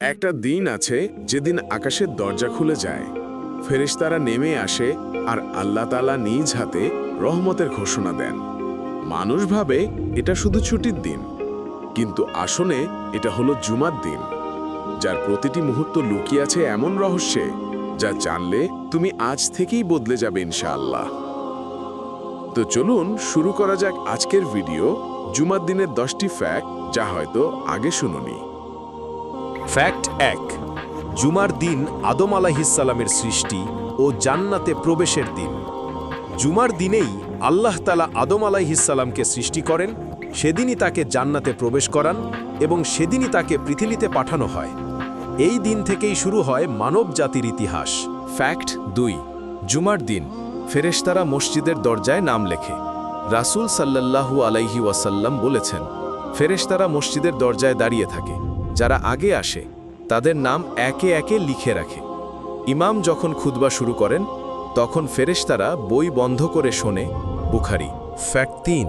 একটা দিন আছে যেদিন আকাশের দরজা খুলে যায়। ফেরেশতারা নেমে আসে আর আল্লাহ তালা নিজ হাতে রহমতের ঘোষণা দেন। মানুষ ভাবে এটা শুধু ছুটির দিন, কিন্তু আসনে এটা হলো জুমার দিন। যার প্রতিটি মুহূর্ত লুকিয়ে আছে এমন রহস্যে, যা জানলে তুমি আজ থেকেই বদলে যাবে ইনশাআল্লাহ। তো চলুন শুরু করা যাক আজকের ভিডিও, জুমার দিনের দশটি ফ্যাক্ট যা হয়তো আগে শুনুনি। ফ্যাক্ট এক, জুমার দিন আদম আলাহিসাল্লামের সৃষ্টি ও জান্নাতে প্রবেশের দিন। জুমার দিনেই আল্লাহ তালা আদম আলাইহিসাল্লামকে সৃষ্টি করেন, সেদিনই তাকে জান্নাতে প্রবেশ করান এবং সেদিনই তাকে পৃথিবীতে পাঠানো হয়। এই দিন থেকেই শুরু হয় মানব জাতির ইতিহাস। ফ্যাক্ট দুই, জুমার দিন ফেরেশতারা মসজিদের দরজায় নাম লেখে। রাসূল সাল্লাল্লাহু আলাইহি ওয়াসাল্লাম বলেছেন, ফেরেশতারা মসজিদের দরজায় দাঁড়িয়ে থাকে। যারা আগে আসে, তাদের নাম একে একে লিখে রাখে। ইমাম যখন খুতবা শুরু করেন, তখন ফেরেশতারা বই বন্ধ করে শোনে, বুখারি, ফ্যাক্ট তিন।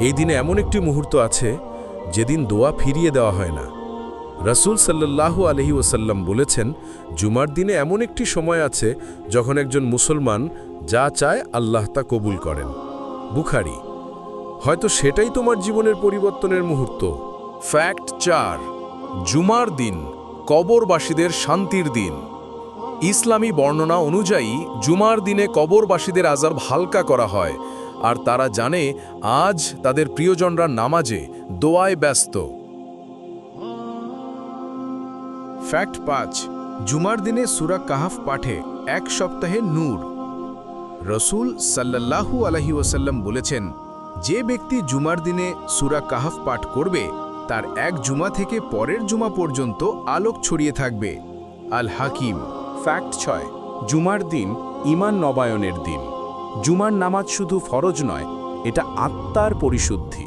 এই দিনে এমন একটি মুহূর্ত আছে, যেদিন দোয়া ফিরিয়ে দেওয়া হয় না। রাসূল সাল্লাল্লাহু আলহি ওসাল্লাম বলেছেন, জুমার দিনে এমন একটি সময় আছে, যখন একজন মুসলমান যা চায় আল্লাহ তা কবুল করেন। বুখারি, হয়তো সেটাই তোমার জীবনের পরিবর্তনের মুহূর্ত। ফ্যাক্ট চার। জুমার দিন, কবরবাসীদের শান্তির দিন। ইসলামী বর্ণনা অনুযায়ী, জুমার দিনে কবরবাসীদের আজাব হালকা করা হয়, আর তারা জানে আজ তাদের প্রিয়জনরা নামাজে, দোয়ায় ব্যস্ত। ফ্যাক্ট পাঁচ, জুমার দিনে সুরা কাহাফ পাঠে এক সপ্তাহে নূর। রসুল সাল্লাল্লাহু আলহি ওসাল্লাম বলেছেন, যে ব্যক্তি জুমার দিনে সুরা কাহাফ পাঠ করবে তার এক জুমা থেকে পরের জুমা পর্যন্ত আলোক ছড়িয়ে থাকবে। আল হাকিম, ফ্যাক্ট ছয়, জুমার দিন ইমান নবায়নের দিন। জুমার নামাজ শুধু ফরজ নয়, এটা আত্মার পরিশুদ্ধি।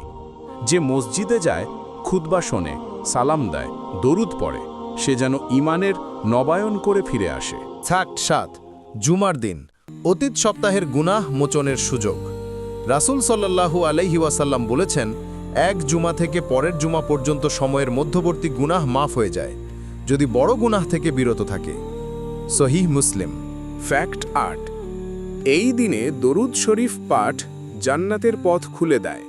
যে মসজিদে যায়, খুতবা শোনে, সালাম দেয়, দরুদ পড়ে, সে যেন ইমানের নবায়ন করে ফিরে আসে। ফ্যাক্ট সাত, জুমার দিন, অতীত সপ্তাহের গুনাহ মোচনের সুযোগ। রাসূল সাল্লাল্লাহু আলাইহি ওয়াসাল্লাম বলেছেন এক জুমা থেকে পরের জুমা পর্যন্ত সময়ের মধ্যবর্তী গুনাহ মাফ হয়ে যায়, যদি বড় গুনাহ থেকে বিরত থাকে। সহিহ মুসলিম, ফ্যাক্ট আট। এই দিনে দরুদ শরীফ পাঠ জান্নাতের পথ খুলে দেয়।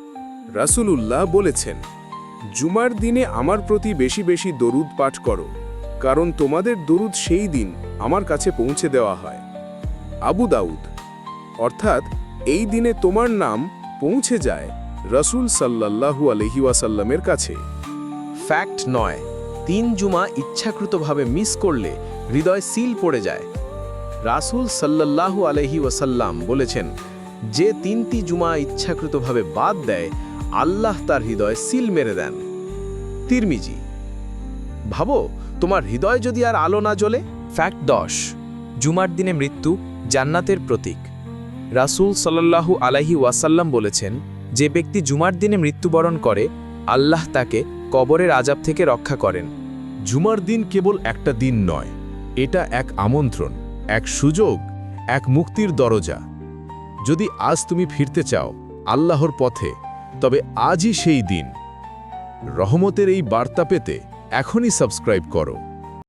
রাসূলুল্লাহ বলেছেন, জুমার দিনে আমার প্রতি বেশি বেশি দরুদ পাঠ করো, কারণ তোমাদের দরুদ সেই দিন আমার কাছে পৌঁছে দেওয়া হয়। আবু দাউদ, অর্থাৎ এই দিনে তোমার নাম পৌঁছে যায় রসুল সাল্লাল্লাহু আলহি ওয়াসাল্লামের কাছে। ফ্যাক্ট নয় তিন জুমা ইচ্ছাকৃতভাবে মিস করলে হৃদয় সিল পড়ে যায়। রাসূল সাল্লাল্লাহু আলহি ওয়াসাল্লাম বলেছেন যে তিনটি জুমা ইচ্ছাকৃতভাবে বাদ দেয় আল্লাহ তার হৃদয় সিল মেরে দেন। তিরমিজি ভাবো তোমার হৃদয় যদি আর আলো না জ্বলে? ফ্যাক্ট দশ জুমার দিনে মৃত্যু জান্নাতের প্রতীক। রাসূল সাল্লাল্লাহু আলাইহি ওয়াসাল্লাম বলেছেন যে ব্যক্তি জুমার দিনে মৃত্যুবরণ করে, আল্লাহ তাকে কবরের আজাব থেকে রক্ষা করেন। জুমার দিন কেবল একটা দিন নয়, এটা এক আমন্ত্রণ, এক সুযোগ, এক মুক্তির দরজা। যদি আজ তুমি ফিরতে চাও আল্লাহর পথে, তবে আজই সেই দিন। রহমতের এই বার্তা পেতে এখনই সাবস্ক্রাইব করো।